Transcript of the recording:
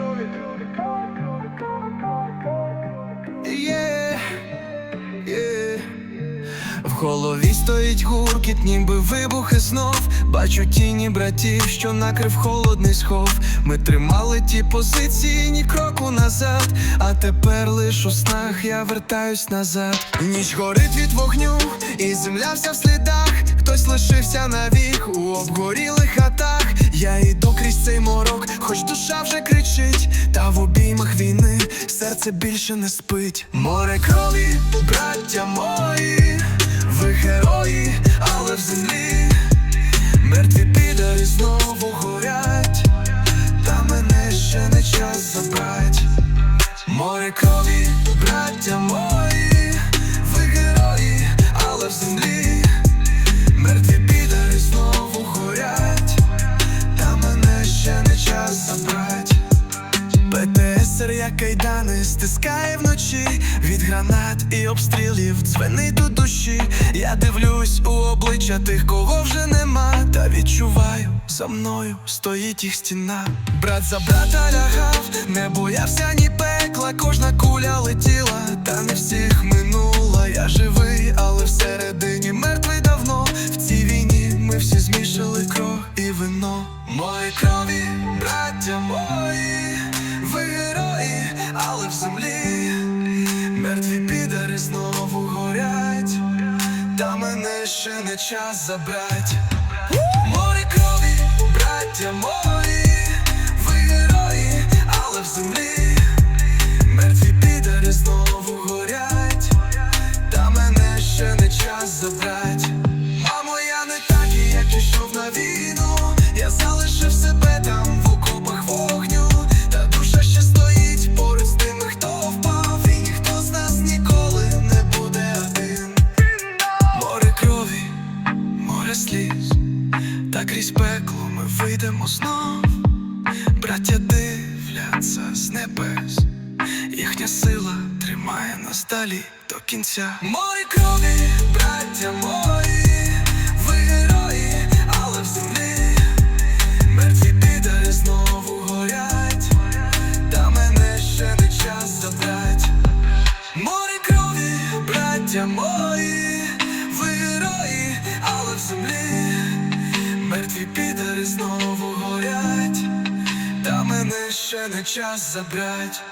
крові. В голові стоїть гуркіт, ніби вибухи знов. Бачу тіні братів, що накрив холодний схов. Ми тримали ті позиції, ні кроку назад. А тепер лиш у снах я вертаюсь назад. Ніч горить від вогню, і земля вся в слідах. Хтось лишився навік у обгорілих хатах. Я йду крізь цей морок, хоч душа вже кричить, та в обіймах війни серце більше не спить. Море крові, браття мої, ви герої, але в землі мертві підарі знову горять, та мене ще не час забрать. Море крові, як кайдани, стискає вночі від гранат і обстрілів дзвенить до душі. Я дивлюсь у обличчя тих, кого вже нема, та відчуваю, за мною стоїть їх стіна. Брат за брата лягав, не боявся ні пекла, кожна куля летіла, та не всіх минула. Знову горять, та мене ще не час забрать. Море сліз, та крізь пекло ми вийдемо знов. Браття дивляться з небес, їхня сила тримає нас далі до кінця. Мої крові, браття мої, землі мертві підари знову горять, та мене ще не час забрать.